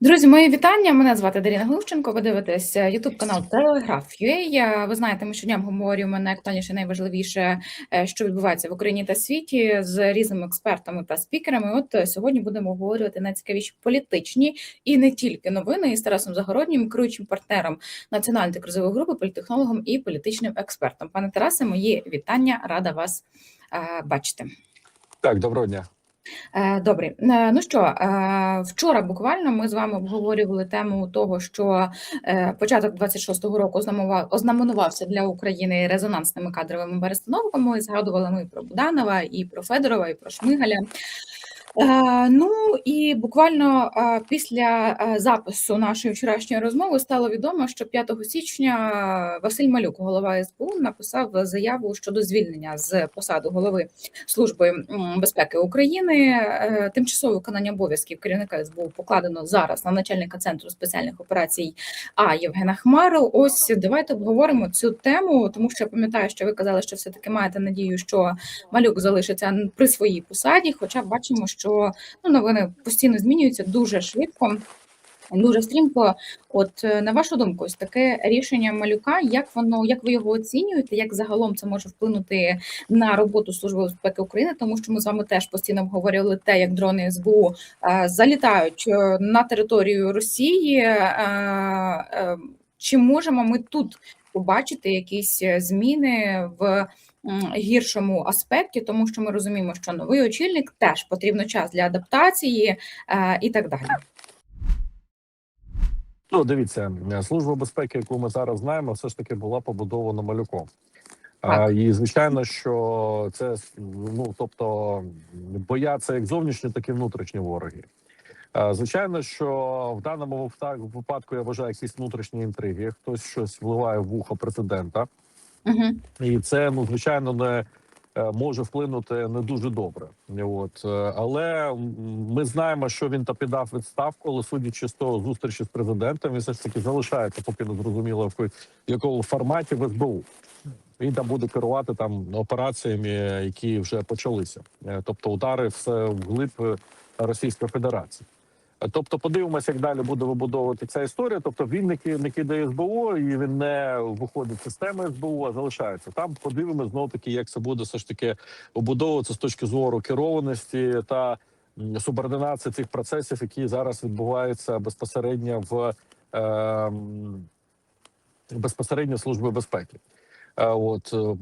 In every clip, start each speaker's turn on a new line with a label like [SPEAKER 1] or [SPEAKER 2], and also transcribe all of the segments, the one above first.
[SPEAKER 1] Друзі, мої вітання. Мене звати Даріна Глущенко. Ви дивитесь Ютуб канал Телеграф.ua. Ви знаєте, ми щодня обговорюємо найактуальніше, найважливіше, е, що відбувається в Україні та світі з різними експертами та спікерами. От е, сьогодні будемо обговорювати найцікавіші політичні і не тільки новини із Тарасом Загороднім, керуючим партнером національної кризової групи, політтехнологом і політичним експертом. Пане Тарасе, мої вітання. Рада вас е, бачити.
[SPEAKER 2] Так, доброго дня.
[SPEAKER 1] Е, Добре, Е, ну що е, вчора буквально ми з вами обговорювали тему того, що початок 26-го року ознаменував- ознаменувався для України резонансними кадровими перестановками. Згадували ми про Буданова, і про Федорова, і про Шмигаля. Е, Ну і буквально е, після е, запису нашої вчорашньої розмови стало відомо, що 5 січня Василь Малюк, голова СБУ, написав заяву щодо звільнення з посади голови Служби безпеки України. Е, Тимчасове виконання обов'язків керівника СБУ покладено зараз на начальника центру спеціальних операцій А Євгена Хмару. Ось давайте обговоримо цю тему, тому що я пам'ятаю, що ви казали, що все таки маєте надію, що Малюк залишиться при своїй посаді. Хоча бачимо, що ну новини постійно змінюються дуже швидко. Дуже стрімко, от е, на вашу думку, ось таке рішення малюка, як воно, як ви його оцінюєте? Як загалом це може вплинути на роботу Служби безпеки України? Тому що ми з вами теж постійно обговорювали те, як дрони СБУ е, залітають е, на територію Росії. Чи можемо ми тут побачити якісь зміни в гіршому аспекті, тому що ми розуміємо, що новий очільник теж потрібно час для адаптації е, і так далі.
[SPEAKER 2] Ну, дивіться, служба безпеки, яку ми зараз знаємо, все ж таки була побудована малюком. А, і звичайно, що це ну тобто боя це як зовнішні, так і внутрішні вороги. Звичайно, що в даному випадку я вважаю якісь внутрішні інтриги. Хтось щось вливає в вухо президента, І це ну звичайно не е, може вплинути не дуже добре. От е, але ми знаємо, що він та піддав відставку, але судячи з того зустрічі з президентом, він все ж таки залишається, поки не зрозуміло в якому форматі в СБУ. Він там буде керувати там операціями, які вже почалися, Е, тобто удари все вглиб е, Російської Федерації. Тобто, подивимося, як далі буде вибудовувати ця історія. Тобто, він не ки- не кидає СБУ і він не виходить з системи СБУ, а залишається там. Подивимося знов таки, як це буде все ж таки побудовуватися з точки зору керованості та субординації цих процесів, які зараз відбуваються безпосередньо в е, безпосередньо служби безпеки. От е,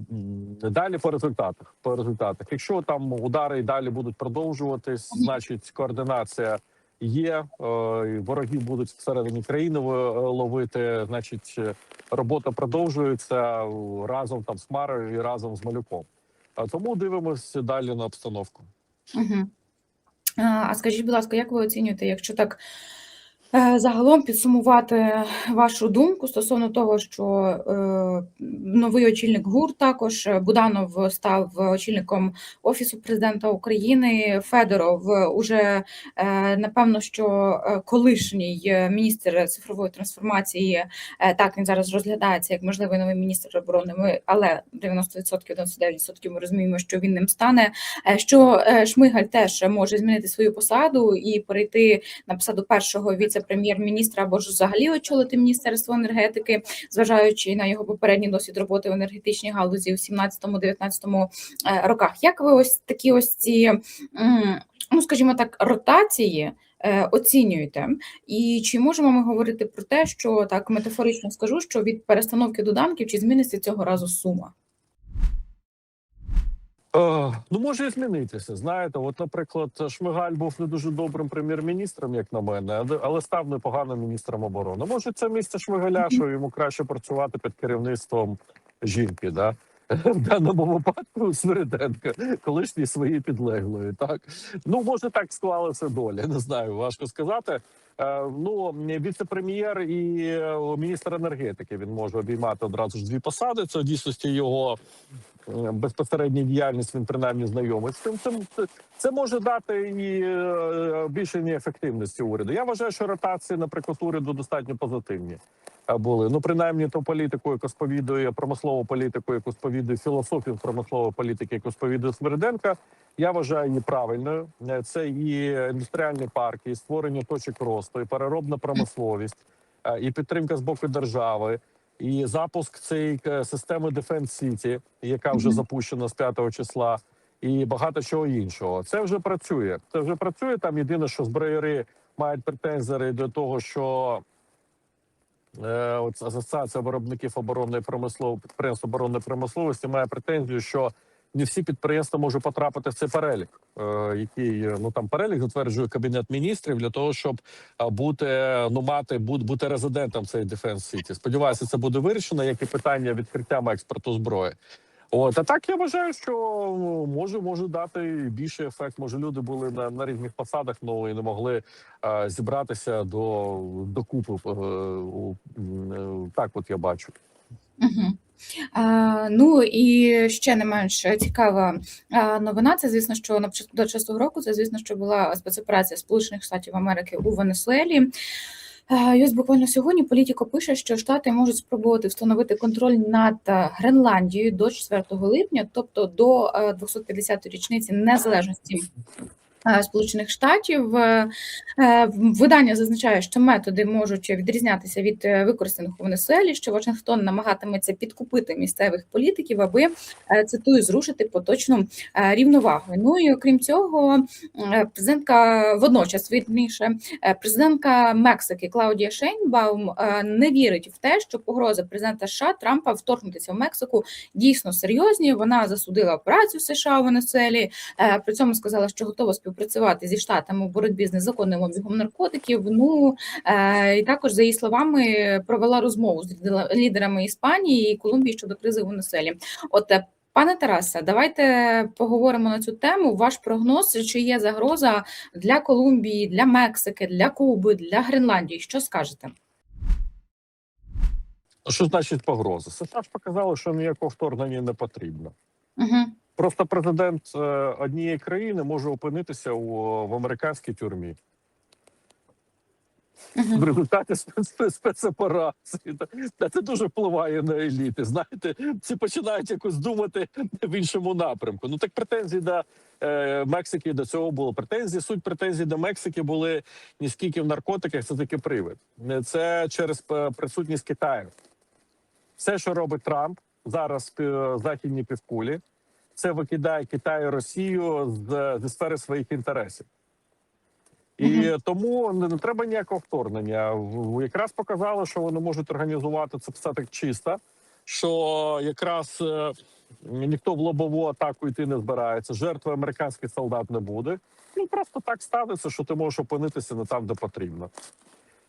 [SPEAKER 2] далі по результатах. По результатах, якщо там удари і далі будуть продовжуватись, значить координація є. вороги Ворогів будуть всередині країни е, ловити. Значить, е, робота продовжується е, разом там з Марою і разом з малюком. А тому дивимося далі на обстановку.
[SPEAKER 1] Угу. А скажіть, будь ласка, як ви оцінюєте, якщо так е, загалом підсумувати вашу думку стосовно того, що е, новий очільник ГУР також е, Буданов став очільником Офісу президента України, Федоров е, уже е, напевно, що е, колишній е, міністр цифрової трансформації, е, так він зараз розглядається як можливий новий міністр оборони. Ми, але 90% 99% ми розуміємо, що він ним стане. Е, що е, Шмигаль теж може змінити свою посаду і перейти на посаду першого віце-прем'єр-міністра або ж взагалі очолити міністерство енергетики, зважаючи на його попередній досвід роботи в енергетичній галузі у 17-19 е, роках. Як ви ось такі ось ці, ну скажімо так, ротації? е, Оцінюєте, і чи можемо ми говорити про те, що так метафорично скажу, що від перестановки доданків чи зміниться цього разу сума?
[SPEAKER 2] Е, ну може і змінитися. Знаєте, от, наприклад, Шмигаль був не дуже добрим прем'єр-міністром, як на мене, але- став непоганим міністром оборони. Може, це місце Шмигаля, що йому краще працювати під керівництвом жінки, да? В даному випадку Свириденка, колишній своїй підлеглої. Так ну може так склалася доля. Не знаю, важко сказати. Е, ну віце-прем'єр і е, міністр енергетики він може обіймати одразу ж дві посади. Це в дійсності його е, безпосередня діяльність. Він принаймні знайомий з цим. Це, може дати і е, збільшення ефективності уряду. Я вважаю, що ротації, наприклад, уряду достатньо позитивні були. Ну, принаймні, ту політику, яку сповідує промислову політику, яку сповідує філософію промислової політики, яку сповідує Смириденка. Я вважаю її правильною. Е, Це і індустріальні парки, і створення точок росту, і переробна промисловість, е, і підтримка з боку держави, і запуск цієї е, системи Defense City, яка вже запущена з 5 числа, і багато чого іншого. Це вже працює. Це вже працює. Там єдине, що зброяри мають претензії до того, що е, от асоціація виробників оборонної промислової підприємств оборонної промисловості має претензію, що не всі підприємства можуть потрапити в цей перелік, е, який е, ну там перелік затверджує кабінет міністрів для того, щоб е, бути ну мати бути, резидентом цієї Defense City. Сподіваюся, це буде вирішено, як і питання відкриття експорту зброї. От а так я вважаю, що ну, може може дати більший ефект. Може, люди були на, на різних посадах, ну і не могли е, зібратися до докупи. Е, е, так, от я бачу.
[SPEAKER 1] Угу. А, ну і ще не менш цікава новина. Це звісно, що на початку 26-го року це звісно, що була спецоперація Сполучених Штатів Америки у Венесуелі. А, І ось буквально сьогодні політико пише, що штати можуть спробувати встановити контроль над е, Гренландією до 4 липня, тобто до е, 250-ї річниці незалежності е, Сполучених Штатів. Е, е, Видання зазначає, що методи можуть відрізнятися від е, використаних у Венесуелі, що Вашингтон намагатиметься підкупити місцевих політиків, аби е, цитую зрушити поточну е, рівновагу. Ну і окрім цього, е, президентка водночас вірніше, е, президентка Мексики Клаудія Шейнбаум е, не вірить в те, що погрози президента США Трампа вторгнутися в Мексику дійсно серйозні. Вона засудила операцію США у Венесуелі. Е, При цьому сказала, що готова співпрацювати зі штатами у боротьбі з незаконним обігом наркотиків. Ну е, і також за її словами провела розмову з лідерами Іспанії і Колумбії щодо кризи у Венесуелі. От е, пане Тарасе, давайте поговоримо на цю тему. Ваш прогноз чи є загроза для Колумбії, для Мексики, для Куби, для Гренландії? Що скажете?
[SPEAKER 2] Що значить погроза? США ж показали, що ніякого вторгнення не потрібно.
[SPEAKER 1] Угу.
[SPEAKER 2] Просто президент е, однієї країни може опинитися у, в американській тюрмі. в результаті спец- спецоперації. Та- це дуже впливає на еліти. Знаєте, всі починають якось думати в іншому напрямку. Ну так претензії до е, Мексики до цього було. Претензії, суть претензій до Мексики були не скільки в наркотиках, це таки привид. Е, Це через е, присутність Китаю. Все, що робить Трамп зараз в західній півкулі, це викидає Китай і Росію з, зі сфери своїх інтересів. І
[SPEAKER 1] Мгм.
[SPEAKER 2] тому не, не треба ніякого вторгнення. Якраз показали, що вони можуть організувати це все так чисто, що якраз е, ніхто в лобову атаку йти не збирається. Жертви американських солдат не буде. Ну просто так станеться, що ти можеш опинитися не там, де потрібно.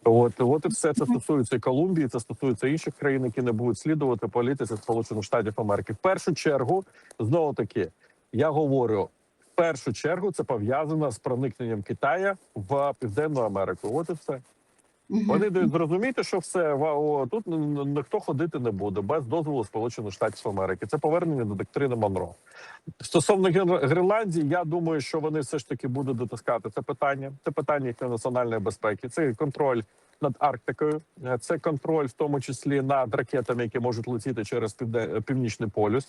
[SPEAKER 2] От, от і все це стосується і Колумбії, це стосується інших країн, які не будуть слідувати політиці Сполучених Штатів Америки. В першу чергу, знову таки, я говорю, в першу чергу це пов'язано з проникненням Китая в Південну Америку. От і все. Вони дають зрозуміти, що все ва- о, тут ніхто ходити не буде без дозволу Сполучених Штатів Америки. Це повернення до доктрини Монро. Стосовно Грен- Гренландії, я думаю, що вони все ж таки будуть дотискати це питання. Це питання їхньої національної безпеки. Це контроль над Арктикою, це контроль, в тому числі над ракетами, які можуть летіти через північний полюс.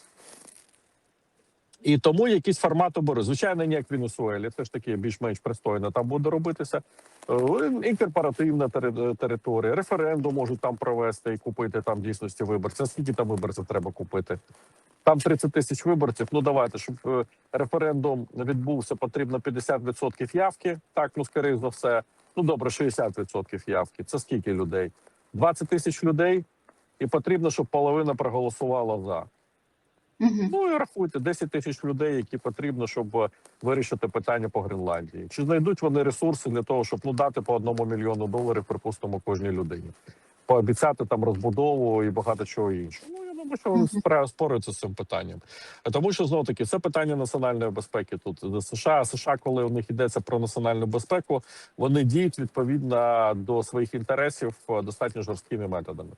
[SPEAKER 2] І тому якийсь формат оборони. Звичайно, не як Венесуелі, це ж таки більш-менш пристойно там буде робитися. Е, Інкорпоративна територія, референдум можуть там провести і купити там дійсності виборців. Скільки там виборців треба купити? Там 30 тисяч виборців. Ну давайте, щоб е, референдум відбувся, потрібно 50% явки. Так, ну скоріш за все. Ну добре, 60% явки. Це скільки людей? 20 тисяч людей, і потрібно, щоб половина проголосувала за.
[SPEAKER 1] Угу.
[SPEAKER 2] Ну і рахуйте 10 тисяч людей, які потрібно, щоб е, вирішити питання по Гренландії. Чи знайдуть вони ресурси для того, щоб ну дати по одному мільйону доларів, припустимо, кожній людині, пообіцяти там розбудову і багато чого іншого. Ну я думаю, що вони спра- з цим питанням. Тому що знову таки це питання національної безпеки тут США. США, коли у них йдеться про національну безпеку, вони діють відповідно до своїх інтересів е, достатньо жорсткими методами.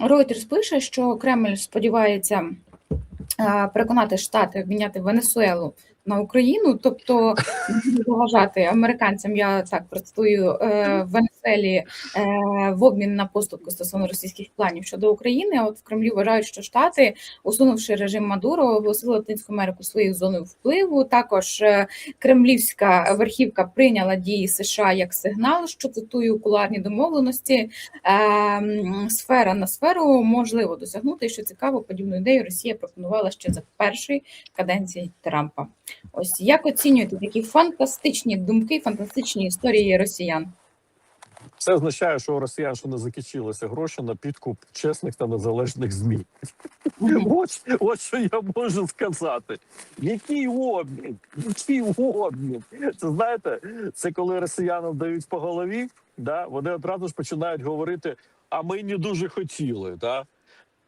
[SPEAKER 1] Reuters пише, що Кремль сподівається е, переконати Штати обміняти Венесуелу на Україну, тобто заважати американцям. Я так процитую е, в Венесуелі е, в обмін на поступки стосовно російських планів щодо України. А От в Кремлі вважають, що Штати, усунувши режим Мадуро, оголосили Латинську Америку своєю зоною впливу. Також е, кремлівська верхівка прийняла дії США як сигнал, що цитую кулуарні домовленості. Сфера на сферу можливо досягнути. І що цікаво, подібну ідею Росія пропонувала ще за першої каденції Трампа. Ось як оцінюєте такі фантастичні думки, фантастичні історії росіян?
[SPEAKER 2] Це означає, що у росіян ще не закінчилися гроші на підкуп чесних та незалежних змі. Ось, ось що я можу сказати. Який обмін? Який обмін? Це знаєте, це коли росіянам дають по голові, да, вони одразу ж починають говорити: а ми не дуже хотіли. Да?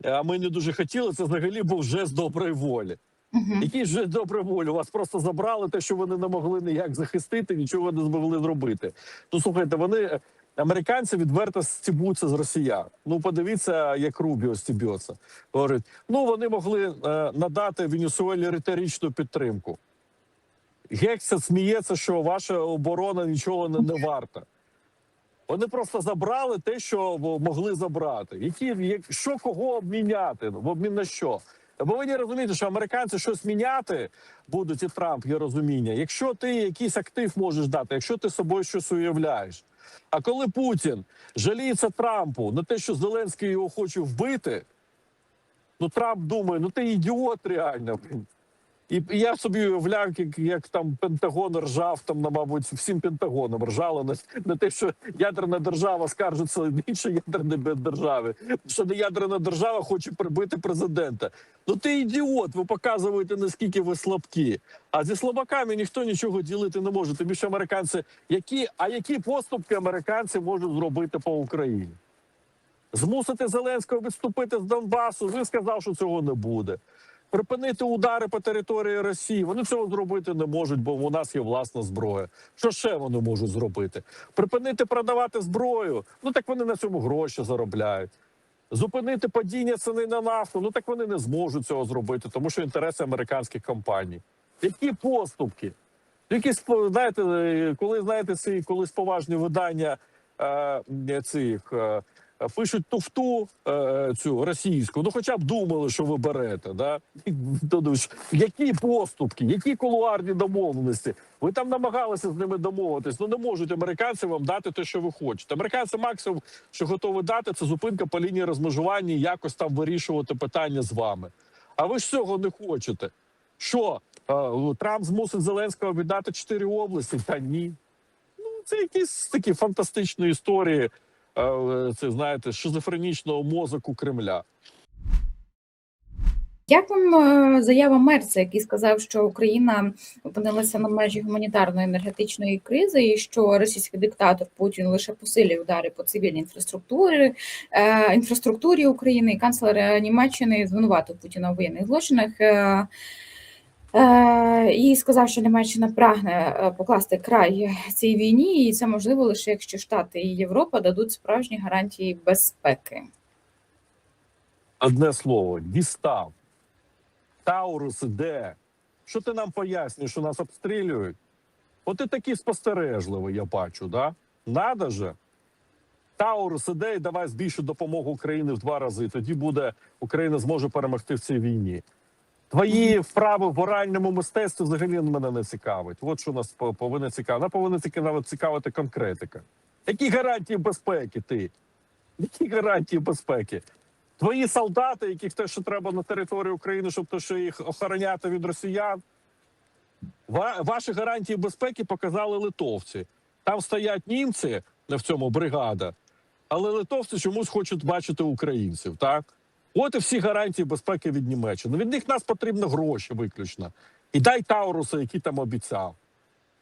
[SPEAKER 2] А ми не дуже хотіли. Це взагалі був жест доброї волі.
[SPEAKER 1] Мгм.
[SPEAKER 2] Який же доброї волі? Вас просто забрали те, що вони не могли ніяк захистити, нічого не змогли зробити. Ну слухайте, вони е, американці відверто стібуться з росіян. Ну подивіться, як Рубіо стібеться. Говорить, ну вони могли е, надати Венесуелі риторичну підтримку. Гекса сміється, що ваша оборона нічого не, не варта. Вони просто забрали те, що могли забрати. Які як, що кого обміняти? В обмін на що? Ви повинні розуміти, що американці щось міняти будуть і Трамп є розуміння. Якщо ти якийсь актив можеш дати, якщо ти собою щось уявляєш. А коли Путін жаліється Трампу на те, що Зеленський його хоче вбити, ну Трамп думає, ну ти ідіот реально. І я собі уявляв, як, як там Пентагон ржав, там, на, мабуть, всім Пентагоном ржали на, на те, що ядерна держава скаржиться на інші ядерні держави. Що не ядерна держава хоче прибити президента. Ну ти ідіот, ви показуєте, наскільки ви слабкі. А зі слабаками ніхто нічого ділити не може. Тим більше американці, які, а які поступки американці можуть зробити по Україні? Змусити Зеленського відступити з Донбасу. Він сказав, що цього не буде. Припинити удари по території Росії. Вони цього зробити не можуть, бо у нас є власна зброя. Що ще вони можуть зробити? Припинити продавати зброю. Ну так вони на цьому гроші заробляють. Зупинити падіння ціни на нафту. Ну так вони не зможуть цього зробити, тому що інтереси американських компаній. Які поступки? Якісь знаєте, е, коли знаєте ці колись поважні видання е, цих. Е, Пишуть туфту е, цю російську, ну хоча б думали, що ви берете. Да? Які поступки, які кулуарні домовленості? Ви там намагалися з ними домовитись. Ну не можуть американці вам дати те, що ви хочете. Американці максимум, що готові дати, це зупинка по лінії розмежування і якось там вирішувати питання з вами. А ви ж цього не хочете. Що е, Трамп змусить Зеленського віддати чотири області? Та ні. Ну це якісь такі фантастичні історії. Е, Це знаєте, шизофренічного мозоку Кремля.
[SPEAKER 1] Як вам е, заява Мерца, який сказав, що Україна опинилася на межі гуманітарної енергетичної кризи, і що російський диктатор Путін лише посилює удари по цивільній інфраструктурі е, інфраструктурі України, і канцлер Німеччини звинуватив Путіна у воєнних злочинах. Е, е, І сказав, що Німеччина прагне е, покласти край цій війні, і це можливо лише якщо Штати і Європа дадуть справжні гарантії безпеки.
[SPEAKER 2] Одне слово, дістав. Таурус іде. Що ти нам пояснюєш, що нас обстрілюють? От ти такий спостережливий, я бачу, да? Надо же. Таурус іде і давай збільшить допомогу Україні в два рази. Тоді буде Україна зможе перемогти в цій війні. Твої вправи в оральному мистецтві взагалі мене не цікавить. От що нас по- повинно цікавити. Нам повинна цікавити, цікавити конкретика. Які гарантії безпеки ти? Які гарантії безпеки? Твої солдати, яких те, що треба на території України, щоб то, що їх охороняти від росіян. Ва- ваші гарантії безпеки показали литовці. Там стоять німці в цьому бригада, але литовці чомусь хочуть бачити українців. Так, от і всі гарантії безпеки від Німеччини. Від них нас потрібно гроші виключно. І дай Тауруса, який там обіцяв.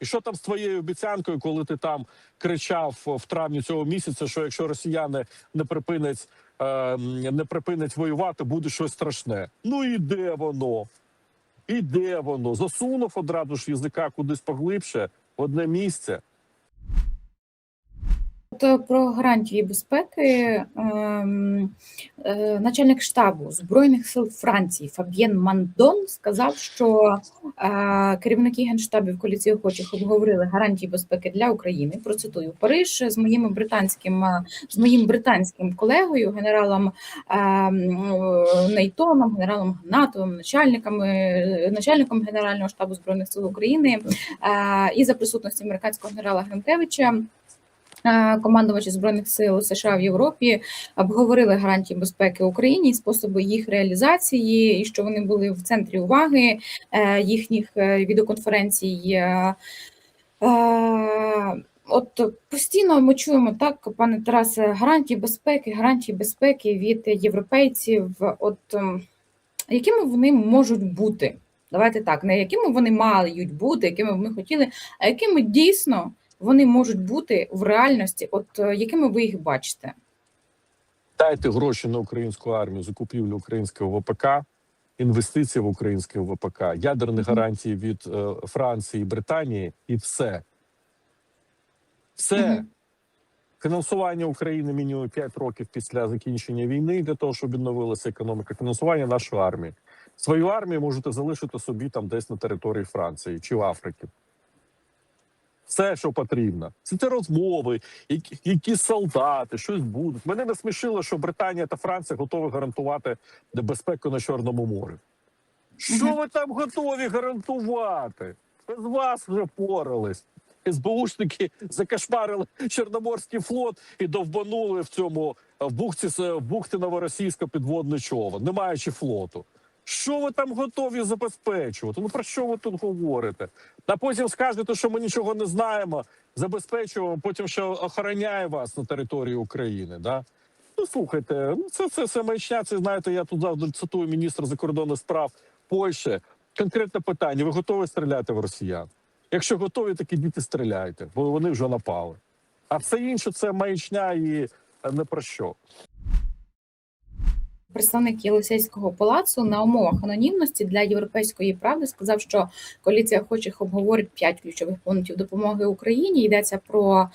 [SPEAKER 2] І що там з твоєю обіцянкою, коли ти там кричав в травні цього місяця, що якщо росіяни не припинять, е, не припинять воювати, буде щось страшне. Ну і де воно? І де воно? Засунув одразу ж язика кудись поглибше в одне місце.
[SPEAKER 1] От е, про гарантії безпеки ем, е, начальник штабу Збройних сил Франції Фаб'єн Мандон сказав, що е, керівники генштабів коаліції охочих обговорили гарантії безпеки для України. Процитую Париж з моїми британським з моїм британським колегою, генералом ем, Нейтоном, генералом Гнатовим, начальниками начальником Генерального штабу збройних сил України і за присутності американського генерала Гринкевича. Командувачі збройних сил США в Європі обговорили гарантії безпеки Україні способи їх реалізації, і що вони були в центрі уваги е, їхніх е, відеоконференцій. Е, От постійно ми чуємо так, пане Тарасе, гарантії безпеки, гарантії безпеки від європейців. От ем, якими вони можуть бути? Давайте так, не якими вони мають бути, якими б ми хотіли, а якими дійсно вони можуть бути в реальності, от е, якими ви їх бачите?
[SPEAKER 2] Дайте гроші на українську армію, закупівлю українського ВПК, інвестиції в українське ВПК, ядерні гарантії від е, Франції, Британії і все. Все. Фінансування України мінімум 5 років після закінчення війни для того, щоб відновилася економіка. Фінансування нашої армії. Свою армію можете залишити собі там десь на території Франції чи в Африці. Все, що потрібно. Це ті розмови, які, які солдати, щось будуть. Мене не смішило, що Британія та Франція готові гарантувати безпеку на Чорному морі. Що ви там готові гарантувати? Без вас вже порались. СБУшники закашмарили Чорноморський флот і довбанули в цьому в бухті в бухті Новоросійська підводний човен, не маючи флоту. Що ви там готові забезпечувати? Ну про що ви тут говорите? А потім скажете, що ми нічого не знаємо, забезпечуємо, потім ще охороняє вас на території України. Да? Ну слухайте, ну це це, це маячня. Це знаєте, я тут завжди цитую міністра закордонних справ Польщі. Конкретне питання: ви готові стріляти в росіян? Якщо готові, так ідіть і стріляйте, бо вони вже напали. А все інше це маячня і е, не про що.
[SPEAKER 1] Представник Єлисейського палацу на умовах анонімності для європейської правди сказав, що коаліція охочих обговорить п'ять ключових пунктів допомоги Україні. Йдеться про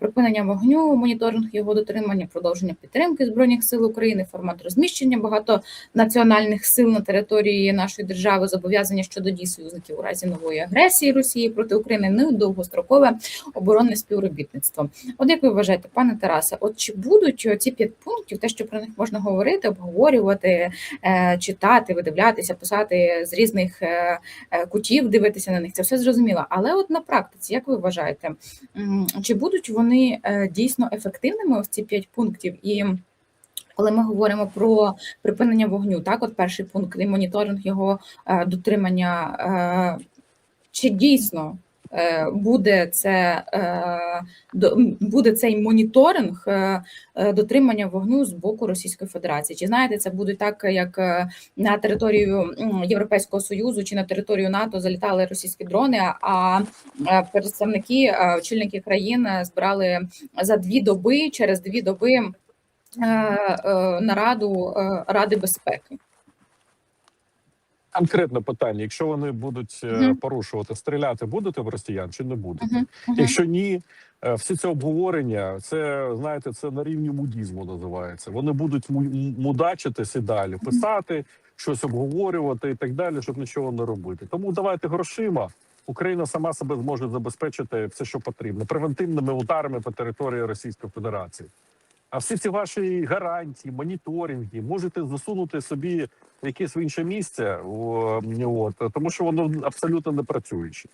[SPEAKER 1] припинення вогню, моніторинг його дотримання, продовження підтримки збройних сил України, формат розміщення багатонаціональних сил на території нашої держави, зобов'язання щодо дій союзників у разі нової агресії Росії проти України, і довгострокове оборонне співробітництво. От як ви вважаєте, пане Тарасе, от чи будуть ці п'ять пунктів, те, що про них можна говорити, обговорювати, е, читати, видивлятися, писати з різних е, е, кутів, дивитися на них, це все зрозуміло. Але от на практиці, як ви вважаєте, чи будуть вони дійсно ефективними? Ось ці п'ять пунктів і. Коли ми говоримо про припинення вогню, так от перший пункт і моніторинг його дотримання, чи дійсно буде це е, буде цей моніторинг е, е, дотримання вогню з боку Російської Федерації? Чи знаєте, це буде так, як е, на територію Європейського союзу чи на територію НАТО залітали російські дрони? А е, представники е, очільники країн е, збирали за дві доби через дві доби е, е, нараду е, Ради безпеки?
[SPEAKER 2] Конкретне питання: якщо вони будуть е,
[SPEAKER 1] Мгм.
[SPEAKER 2] порушувати, стріляти будете в росіян чи не будете?
[SPEAKER 1] Мгм, мгм.
[SPEAKER 2] Якщо ні, е, всі це обговорення, це знаєте, це на рівні мудізму називається. Вони будуть мудачитись і далі, писати, щось обговорювати і так далі, щоб нічого не робити. Тому давайте грошима. Україна сама себе зможе забезпечити все, що потрібно, превентивними ударами по території Російської Федерації. А всі ці ваші гарантії, моніторинги можете засунути собі в якесь інше місце, от, тому що воно абсолютно не працююче.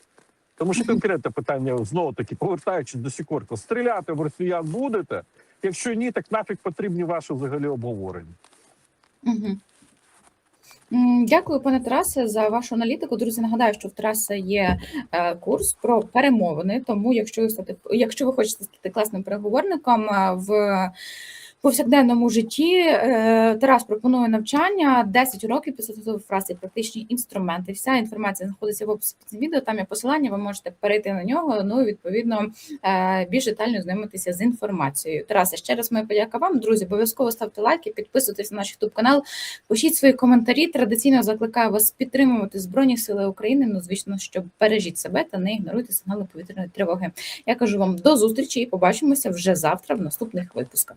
[SPEAKER 2] Тому що конкретне питання знову таки, повертаючись до Сікорського, стріляти в росіян будете? Якщо ні, так нафіг потрібні ваші взагалі обговорення.
[SPEAKER 1] Мгм. Дякую, пане Тарасе, за вашу аналітику. Друзі, нагадаю, що в Тараса є е, курс про перемовини. Тому, якщо ви стати, якщо ви хочете стати класним переговорником е, в повсякденному житті. Е, Тарас пропонує навчання 10 уроків підсадової фрази, практичні інструменти. Вся інформація знаходиться в описі під відео. Там є посилання, ви можете перейти на нього. Ну і відповідно е, більш детально знайомитися з інформацією. Тарасе, ще раз моя подяка вам, друзі. Обов'язково ставте лайки, підписуйтесь на наш youtube канал, пишіть свої коментарі. Традиційно закликаю вас підтримувати Збройні Сили України. Ну, звісно, що бережіть себе та не ігноруйте сигнали повітряної тривоги. Я кажу вам до зустрічі і побачимося вже завтра в наступних випусках.